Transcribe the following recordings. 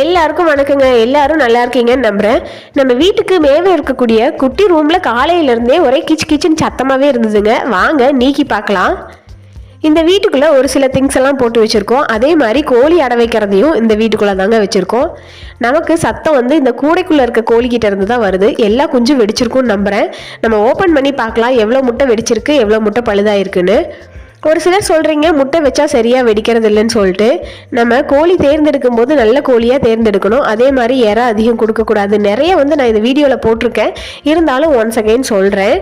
எல்லாருக்கும் வணக்கங்க. எல்லாரும் நல்லா இருக்கீங்கன்னு நம்புறேன். நம்ம வீட்டுக்கு மேவே இருக்கக்கூடிய குட்டி ரூம்ல காலையிலேருந்தே ஒரே கிச் கிச்சன் சத்தமாகவே இருந்ததுங்க. வாங்க நீக்கி பார்க்கலாம். இந்த வீட்டுக்குள்ளே ஒரு சில திங்ஸ் எல்லாம் போட்டு வச்சுருக்கோம். அதே மாதிரி கோழி அடை வைக்கிறதையும் இந்த வீட்டுக்குள்ளே தாங்க வச்சுருக்கோம். நமக்கு சத்தம் வந்து இந்த கூடைக்குள்ளே இருக்க கோழிக்கிட்ட இருந்து தான் வருது. எல்லா குஞ்சும் வெடிச்சிருக்கும்னு நம்புறேன். நம்ம ஓப்பன் பண்ணி பார்க்கலாம். எவ்வளோ முட்டை வெடிச்சிருக்கு எவ்வளோ முட்டை பழுதாயிருக்குன்னு. ஒரு சிலர் சொல்கிறீங்க முட்டை வச்சா சரியாக வெடிக்கிறது இல்லைன்னு சொல்லிட்டு. நம்ம கோழி தேர்ந்தெடுக்கும் போது நல்ல கோழியாக தேர்ந்தெடுக்கணும். அதே மாதிரி இறை அதிகம் கொடுக்கக்கூடாது. நிறைய வந்து நான் இந்த வீடியோவில் போட்டிருக்கேன். இருந்தாலும் ஒன்ஸ் அகைன் சொல்கிறேன்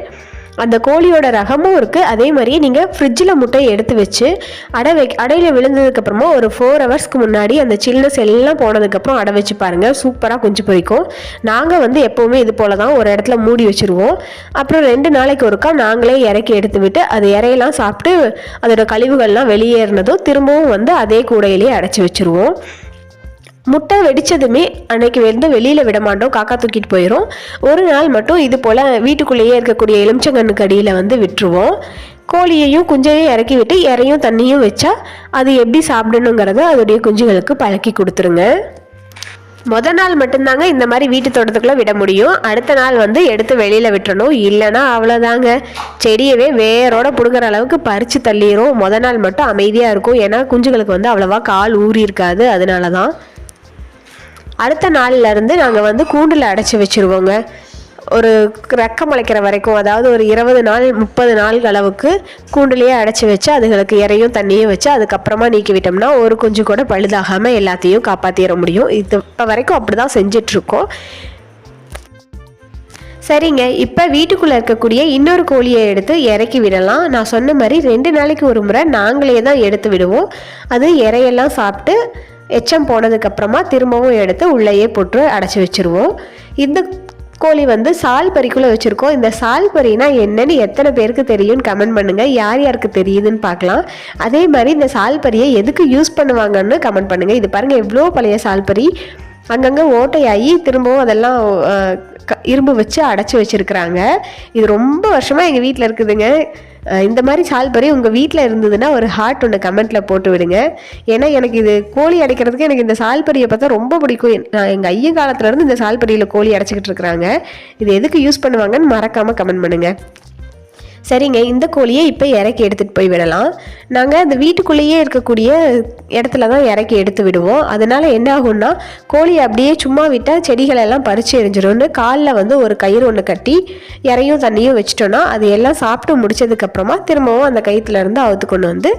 அந்த கோழியோட ரகமும் இருக்குது அதே மாதிரியே நீங்கள் ஃப்ரிட்ஜில் முட்டையை எடுத்து வச்சு அடை வை அடையில் விழுந்ததுக்கப்புறமா ஒரு ஃபோர் ஹவர்ஸ்க்கு முன்னாடி அந்த சில்னஸ் எல்லாம் போனதுக்கப்புறம் அடை வச்சு பாருங்கள் சூப்பராக குஞ்சு பொறிக்கும் நாங்கள் வந்து எப்போவுமே இது போல தான் ஒரு இடத்துல மூடி வச்சுருவோம். அப்புறம் ரெண்டு நாளைக்கு ஒருக்கா நாங்களே இறக்கி எடுத்து விட்டு அது இறையெல்லாம் சாப்பிட்டு அதோட கழிவுகள்லாம் வெளியேறினதும் திரும்பவும் வந்து அதே கூடையிலேயே அடைச்சி வச்சுருவோம். முட்டை வெடித்ததுமே அன்னைக்கு வந்து வெளியில் விட மாட்டோம். காக்கா தூக்கிட்டு போயிடும் ஒரு நாள் மட்டும் இது போல் வீட்டுக்குள்ளேயே இருக்கக்கூடிய எலுமிச்சங்கண்ணுக்கு அடியில் வந்து விட்டுருவோம். கோழியையும் குஞ்சையும் இறக்கி விட்டு இறையும் தண்ணியும் வச்சா அது எப்படி சாப்பிடணுங்கிறத அதோடைய குஞ்சுகளுக்கு பழக்கி கொடுத்துருங்க. முத நாள் மட்டும்தாங்க இந்த மாதிரி வீட்டு தோட்டத்துக்குள்ளே விட முடியும். அடுத்த நாள் வந்து எடுத்து வெளியில் விட்டுறணும். இல்லைன்னா அவ்வளோதாங்க செடியவே வேரோட பிடுங்குற அளவுக்கு பறித்து தள்ளிடும் முத நாள் மட்டும் அமைதியாக இருக்கும். ஏன்னா குஞ்சுகளுக்கு வந்து அவ்வளோவா கால் ஊறி இருக்காது. அதனால தான் அடுத்த நாளிலேருந்து நாங்கள் வந்து கூண்டில் அடைச்சி வச்சுருவோங்க. ஒரு ரெக்கம் முளைக்கிற வரைக்கும் அதாவது ஒரு இருபது நாள் முப்பது நாள் அளவுக்கு கூண்டுலேயே அடைச்சி வச்சு அதுகளுக்கு இறையும் தண்ணியும் வச்சு அதுக்கப்புறமா நீக்கி விட்டோம்னா ஒரு குஞ்சு கூட பழுதாகாமல் எல்லாத்தையும் காப்பாற்றிட முடியும். இது இப்போ வரைக்கும் அப்படி தான் செஞ்சிட்ருக்கோம். சரிங்க இப்போ வீட்டுக்குள்ளே இருக்கக்கூடிய இன்னொரு கோழியை எடுத்து இறக்கி விடலாம். நான் சொன்ன மாதிரி ரெண்டு நாளைக்கு ஒரு முறை நாங்களே தான் எடுத்து விடுவோம். அது இறையெல்லாம் சாப்பிட்டு எச்சம் போனதுக்கப்புறமா திரும்பவும் எடுத்து உள்ளேயே போட்டு அடைச்சி வச்சுருவோம். இந்த கோழி வந்து சால் பறிக்குள்ளே வச்சுருக்கோம். இந்த சால் பறினா என்னன்னு எத்தனை பேருக்கு தெரியும்னு கமெண்ட் பண்ணுங்கள் யார் யாருக்கு தெரியுதுன்னு பார்க்கலாம். அதே மாதிரி இந்த சால் பறியை எதுக்கு யூஸ் பண்ணுவாங்கன்னு கமெண்ட் பண்ணுங்கள் இது பாருங்கள் எவ்வளோ பழைய சால் பறி. அங்கங்கே ஓட்டையாகி திரும்பவும் அதெல்லாம் க- இரும்பு வச்சு அடைச்சி வச்சுருக்குறாங்க. இது ரொம்ப வருஷமாக எங்கள் வீட்டில் இருக்குதுங்க. இந்த மாதிரி சால்பரி உங்கள் வீட்டில் இருந்ததுன்னா ஒரு ஹார்ட் ஒன்று கமெண்ட்டில் போட்டு விடுங்க. ஏன்னா எனக்கு இது கோழி அடைக்கிறதுக்கு எனக்கு இந்த சால்பரியை பார்த்தா ரொம்ப பிடிக்கும். நான் எங்கள் ஐயன் காலத்துலேருந்து இந்த சால்பரியில் கோழி அடைச்சிக்கிட்டு இருக்கிறாங்க. இது எதுக்கு யூஸ் பண்ணுவாங்கன்னு மறக்காமல் கமெண்ட் பண்ணுங்கள் சரிங்க இந்த கோழியை இப்போ இறக்கி எடுத்துகிட்டு போய் விடலாம். நாங்கள் அந்த வீட்டுக்குள்ளேயே இருக்கக்கூடிய இடத்துல தான் இறக்கி எடுத்து விடுவோம். அதனால என்ன ஆகும்னா கோழி அப்படியே சும்மா விட்டால் செடிகளெல்லாம் பறித்து எரிஞ்சிடும்னு காலில் வந்து ஒரு கயிறு ஒன்று கட்டி இறையும் தண்ணியும் வச்சிட்டோன்னா அது எல்லாம் சாப்பிட்டு முடிச்சதுக்கப்புறமா திரும்பவும் அந்த கயிற்றுலேருந்து அவுத்து கொண்டு வந்து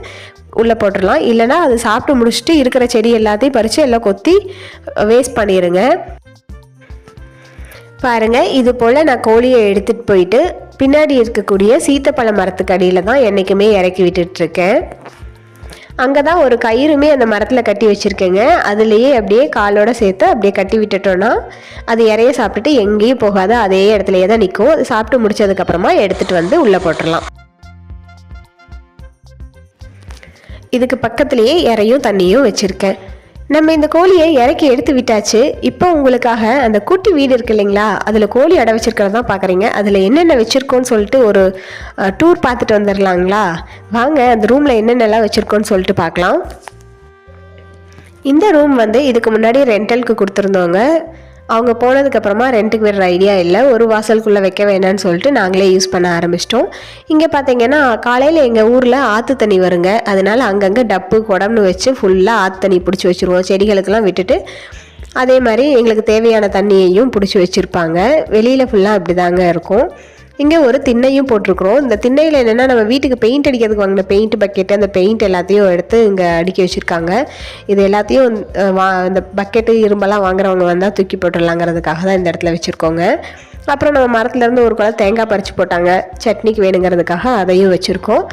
உள்ளே போட்டுடலாம். இல்லைன்னா அது சாப்பிட்டு முடிச்சுட்டு இருக்கிற செடி எல்லாத்தையும் பறித்து எல்லாம் கொத்தி வேஸ்ட் பண்ணிடுங்க பாருங்க இது போல் நான் கோழியை எடுத்துகிட்டு போயிட்டு பின்னாடி இருக்கக்கூடிய சீத்தப்பழ மரத்துக்கு அடியில் தான் என்றைக்குமே இறக்கி விட்டுட்ருக்கேன். அங்கே தான் ஒரு கயிறுமே அந்த மரத்தில் கட்டி வச்சுருக்கேங்க. அதுலேயே அப்படியே காலோட சேர்த்து அப்படியே கட்டி விட்டுட்டோன்னா அது இறைய சாப்பிட்டுட்டு எங்கேயும் போகாத. அதே இடத்துலையே தான் நிற்கும் அது சாப்பிட்டு முடிச்சதுக்கப்புறமா எடுத்துகிட்டு வந்து உள்ளே போட்டுடலாம். இதுக்கு பக்கத்துலேயே இறையும் தண்ணியும் வச்சுருக்கேன். நம்ம இந்த கோழியை இறக்கி எடுத்து விட்டாச்சு. இப்போ உங்களுக்காக அந்த குட்டி வீடு இருக்கு இல்லைங்களா? அதில் கோழி அடை வச்சிருக்கிறத தான் பார்க்குறீங்க அதில் என்னென்ன வச்சுருக்கோன்னு சொல்லிட்டு ஒரு டூர் பார்த்துட்டு வந்துடலாங்களா வாங்க அந்த ரூமில் என்னென்னலாம் வச்சுருக்கோன்னு சொல்லிட்டு பார்க்கலாம் இந்த ரூம் வந்து இதுக்கு முன்னாடி ரெண்டலுக்கு கொடுத்துருந்தோங்க அவங்க போனதுக்கப்புறமா ரெண்ட்டுக்கு விடுற ஐடியா இல்லை. ஒரு வாசலுக்குள்ளே வைக்க வேணாம்னு சொல்லிட்டு நாங்களே யூஸ் பண்ண ஆரம்பிச்சிட்டோம். இங்கே பார்த்தீங்கன்னா காலையில் எங்கள் ஊரில் ஆற்று தண்ணி வருங்க. அதனால் அங்கங்கே டப்பு குடம்னு வச்சு ஃபுல்லாக ஆற்று தண்ணி பிடிச்சி வச்சுருவோம். செடிகளுக்கெல்லாம் விட்டுட்டு. அதே மாதிரி எங்களுக்கு தேவையான தண்ணியையும் பிடிச்சி வச்சுருப்பாங்க. வெளியில் ஃபுல்லாக அப்படி தாங்க இருக்கும். இங்கே ஒரு திண்ணையும் போட்டிருக்கிறோம். இந்த திண்ணையில் என்னென்னா நம்ம வீட்டுக்கு பெயிண்ட் அடிக்கிறதுக்கு வாங்கின பெயிண்ட் பக்கெட்டு அந்த பெயிண்ட் எல்லாத்தையும் எடுத்து இங்கே அடுக்கி வச்சுருக்காங்க. இது எல்லாத்தையும் வா இந்த பக்கெட்டு இரும்பெல்லாம் வாங்குறவங்க வந்தால் தூக்கி போட்டுடலாங்கிறதுக்காக தான் இந்த இடத்துல வச்சுருக்கோங்க. அப்புறம் நம்ம மரத்துலேருந்து ஒரு குழந்தை தேங்காய் பறித்து போட்டாங்க. சட்னிக்கு வேணுங்கிறதுக்காக அதையும் வச்சுருக்கோம்.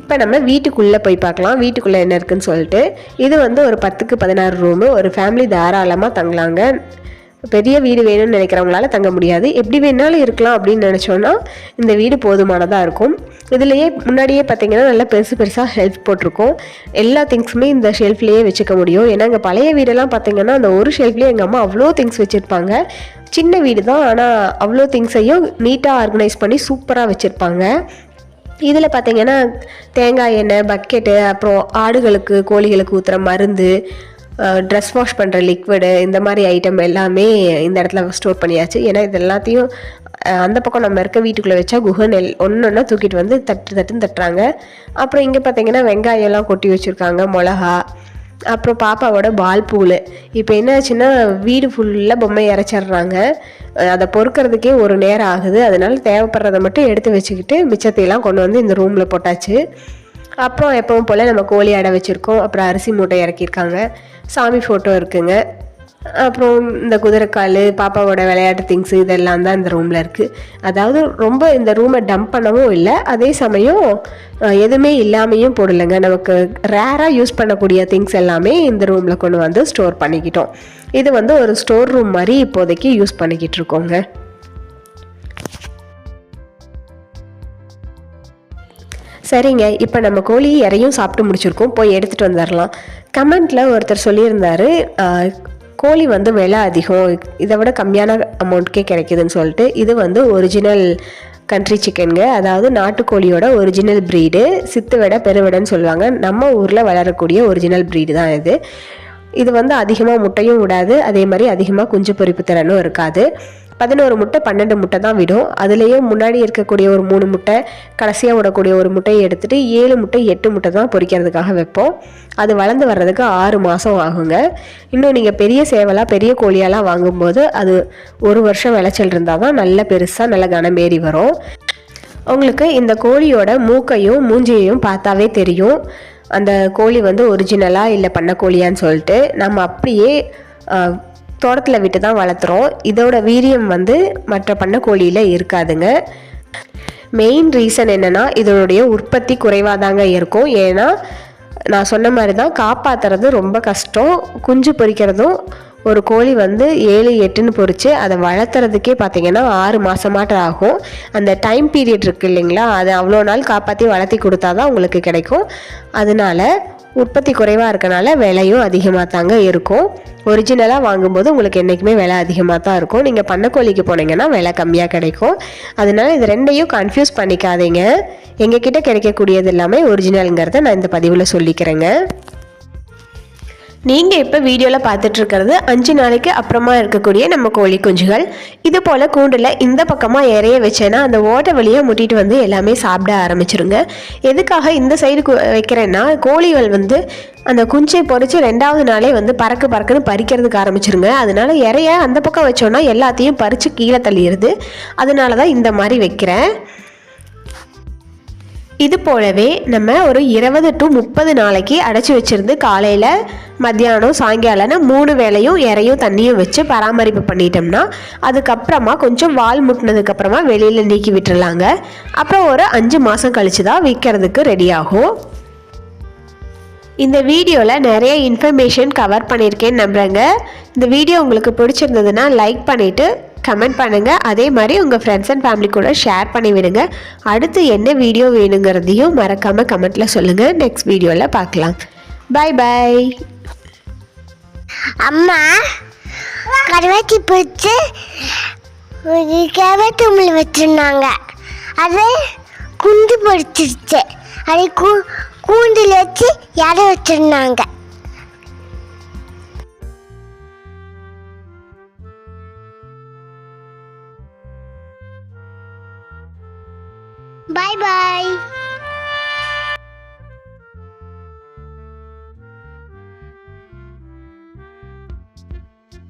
இப்போ நம்ம வீட்டுக்குள்ளே போய் பார்க்கலாம். வீட்டுக்குள்ளே என்ன இருக்குன்னு சொல்லிட்டு இது வந்து ஒரு பத்துக்கு பதினாறு ரூமு ஒரு ஃபேமிலி தாராளமாக தங்கலாங்க. பெரிய வீடு வேணும்னு நினைக்கிறவங்களால தங்க முடியாது. எப்படி வேணாலும் இருக்கலாம் அப்படின்னு நினச்சோன்னா இந்த வீடு போதுமானதாக இருக்கும். இதுலேயே முன்னாடியே பார்த்தீங்கன்னா நல்லா பெருசு பெருசாக ஷெல்ஃப் போட்டிருக்கோம். எல்லா திங்ஸுமே இந்த ஷெல்ஃப்லேயே வச்சுக்க முடியும். ஏன்னா எங்கள் பழைய வீடெல்லாம் பார்த்தீங்கன்னா அந்த ஒரு ஷெல்ஃப்லேயே எங்கள் அம்மா அவ்வளோ திங்ஸ் வச்சுருப்பாங்க. சின்ன வீடு தான் ஆனால் அவ்வளோ திங்ஸையும் நீட்டாக ஆர்கனைஸ் பண்ணி சூப்பராக வச்சுருப்பாங்க. இதில் பார்த்தீங்கன்னா தேங்காய் எண்ணெய் பக்கெட்டு அப்புறம் ஆடுகளுக்கு கோழிகளுக்கு ஊற்றுற மருந்து ட்ரெஸ் வாஷ் பண்ணுற லிக்விடு இந்த மாதிரி ஐட்டம் எல்லாமே இந்த இடத்துல ஸ்டோர் பண்ணியாச்சு. ஏன்னா இது எல்லாத்தையும் அந்த பக்கம் நம்ம இருக்க வீட்டுக்குள்ளே வச்சா குகன் எல் ஒன்று ஒன்றா தூக்கிட்டு வந்து தட்டு தட்டுன்னு தட்டுறாங்க. அப்புறம் இங்கே பார்த்தீங்கன்னா வெங்காயம்லாம் கொட்டி வச்சுருக்காங்க மிளகா அப்புறம் பாப்பாவோட பால் பூல் இப்போ என்னாச்சுன்னா வீடு ஃபுல்லாக பொம்மை இறச்சிட்றாங்க. அதை பொறுக்கிறதுக்கே ஒரு நேரம் ஆகுது. அதனால தேவைப்படுறத மட்டும் எடுத்து வச்சுக்கிட்டு மிச்சத்தையெல்லாம் கொண்டு வந்து இந்த ரூமில் போட்டாச்சு. அப்புறம் எப்பவும் போல் நம்ம கோழி அடை வச்சுருக்கோம். அப்புறம் அரிசி மூட்டை இறக்கியிருக்காங்க. சாமி ஃபோட்டோ இருக்குங்க. அப்புறம் இந்த குதிரைக்கால் பாப்பாவோட விளையாட்டு திங்ஸ் இதெல்லாம் தான் இந்த ரூமில் இருக்குது அதாவது ரொம்ப இந்த ரூமை டம்ப் பண்ணவும் இல்லை. அதே சமயம் எதுவுமே இல்லாமையும் போடலைங்க. நமக்கு ரேராக யூஸ் பண்ணக்கூடிய திங்ஸ் எல்லாமே இந்த ரூமில் கொண்டு வந்து ஸ்டோர் பண்ணிக்கிட்டோம். இது வந்து ஒரு ஸ்டோர் ரூம் மாதிரி இப்போதைக்கு யூஸ் பண்ணிக்கிட்டு இருக்கோங்க. சரிங்க இப்போ நம்ம கோழி இறையும் சாப்பிட்டு முடிச்சிருக்கோம் போய் எடுத்துகிட்டு வந்துடலாம் கமெண்ட்டில் ஒருத்தர் சொல்லியிருந்தாரு கோழி வந்து விலை அதிகம் இதை விட கம்மியான அமௌண்ட்கே கிடைக்குதுன்னு சொல்லிட்டு இது வந்து ஒரிஜினல் கண்ட்ரி சிக்கனுங்க அதாவது நாட்டுக்கோழியோட ஒரிஜினல் ப்ரீடு சித்து விட பெருவிடன்னு சொல்லுவாங்க. நம்ம ஊரில் வளரக்கூடிய ஒரிஜினல் ப்ரீடு தான் இது. இது வந்து அதிகமாக முட்டையும் விடாது. அதே மாதிரி அதிகமாக குஞ்சு பொரிப்பு திறனும் இருக்காது. பதினோரு முட்டை பன்னெண்டு முட்டை தான் விடும். அதுலேயும் முன்னாடி இருக்கக்கூடிய ஒரு மூணு முட்டை கடைசியாக விடக்கூடிய ஒரு முட்டையை எடுத்துகிட்டு ஏழு முட்டை எட்டு முட்டை தான் பொரிக்கிறதுக்காக வைப்போம். அது வளர்ந்து வர்றதுக்கு ஆறு மாதம் ஆகுங்க. இன்னும் நீங்கள் பெரிய சேவலாக பெரிய கோழியெல்லாம் வாங்கும்போது அது ஒரு வருஷம் விளைச்சல் இருந்தால் தான் நல்ல பெருசாக நல்ல கனமேறி வரும். உங்களுக்கு இந்த கோழியோட மூக்கையும் மூஞ்சியையும் பார்த்தாவே தெரியும். அந்த கோழி வந்து ஒரிஜினலாக இல்லை பண்ண கோழியான்னு சொல்லிட்டு நம்ம அப்படியே தோட்டத்தில் விட்டு தான் வளர்த்துறோம். இதோட வீரியம் வந்து மற்ற பண்ண கோழியில் இருக்காதுங்க. மெயின் ரீசன் என்னென்னா இதனுடைய உற்பத்தி குறைவாக தாங்க இருக்கும். ஏன்னா நான் சொன்ன மாதிரி தான் காப்பாற்றுறது ரொம்ப கஷ்டம். குஞ்சு பொரிக்கிறதும் ஒரு கோழி வந்து ஏழு எட்டுன்னு பொறிச்சு அதை வளர்த்துறதுக்கே பார்த்தீங்கன்னா ஆறு மாதமாட்ட ஆகும். அந்த டைம் பீரியட் இருக்குது இல்லைங்களா? அதை அவ்வளோ நாள் காப்பாற்றி வளர்த்தி கொடுத்தா தான் உங்களுக்கு கிடைக்கும். அதனால உற்பத்தி குறைவாக இருக்கனால விலையும் அதிகமாக தாங்க இருக்கும். ஒரிஜினலாக வாங்கும்போது உங்களுக்கு என்றைக்குமே விலை அதிகமாக தான் இருக்கும். நீங்கள் பண்ணக்கோழிக்கு போனீங்கன்னா விலை கம்மியாக கிடைக்கும். அதனால இது ரெண்டையும் கன்ஃபியூஸ் பண்ணிக்காதீங்க. எங்ககிட்ட கிடைக்கக்கூடியது எல்லாமே ஒரிஜினலுங்கிறத நான் இந்த பதிவில் சொல்லிக்கிறேங்க. நீங்கள் இப்போ வீடியோவில் பார்த்துட்ருக்கிறது அஞ்சு நாளைக்கு அப்புறமா இருக்கக்கூடிய நம்ம கோழி குஞ்சுகள். இது போல் கூண்டில் இந்த பக்கமாக இறைய வச்சேன்னா அந்த ஓட்டை வழியாக முட்டிட்டு வந்து எல்லாமே சாப்பிட ஆரம்பிச்சிருங்க. எதுக்காக இந்த சைடு வைக்கிறேன்னா கோழிகள் வந்து அந்த குஞ்சை பொறிச்சு ரெண்டாவது நாளே வந்து பறக்கு பறக்குன்னு பறிக்கிறதுக்கு ஆரம்பிச்சிருங்க. அதனால இறைய அந்த பக்கம் வச்சோன்னா எல்லாத்தையும் பறித்து கீழே தள்ளிடுது அதனால தான் இந்த மாதிரி வைக்கிறேன். இது போலவே நம்ம ஒரு இருபது டு முப்பது நாளைக்கு அடைச்சி வச்சிருந்து காலையில் மத்தியானம் சாயங்காலம்னு மூணு வேளையும் இறையும் தண்ணியும் வச்சு பராமரிப்பு பண்ணிட்டோம்னா அதுக்கப்புறமா கொஞ்சம் வால் முட்டினதுக்கப்புறமா வெளியில் நீக்கி விட்டுறலாங்க. அப்புறம் ஒரு அஞ்சு மாதம் கழிச்சு தான் விற்கிறதுக்கு ரெடி ஆகும். இந்த வீடியோவில் நிறைய இன்ஃபர்மேஷன் கவர் பண்ணியிருக்கேன்னு நம்புகிறேங்க இந்த வீடியோ உங்களுக்கு பிடிச்சிருந்ததுன்னா லைக் பண்ணிவிட்டு கமெண்ட் பண்ணுங்கள் அதே மாதிரி உங்கள் ஃப்ரெண்ட்ஸ் அண்ட் ஃபேமிலி கூட ஷேர் பண்ணி விடுங்க. அடுத்து என்ன வீடியோ வேணுங்கிறதையும் மறக்காமல் கமெண்ட்டில் சொல்லுங்கள் நெக்ஸ்ட் வீடியோவில் பார்க்கலாம். பை பை அம்மா கருவாச்சி பிடிச்சி ஒரு கிழவத்தும்பில் வச்சுருந்தாங்க. அது குண்டு பிடிச்சிருச்சு அது கூ கூண்டில் வச்சு இற வச்சுருந்தாங்க. பாய் பாய்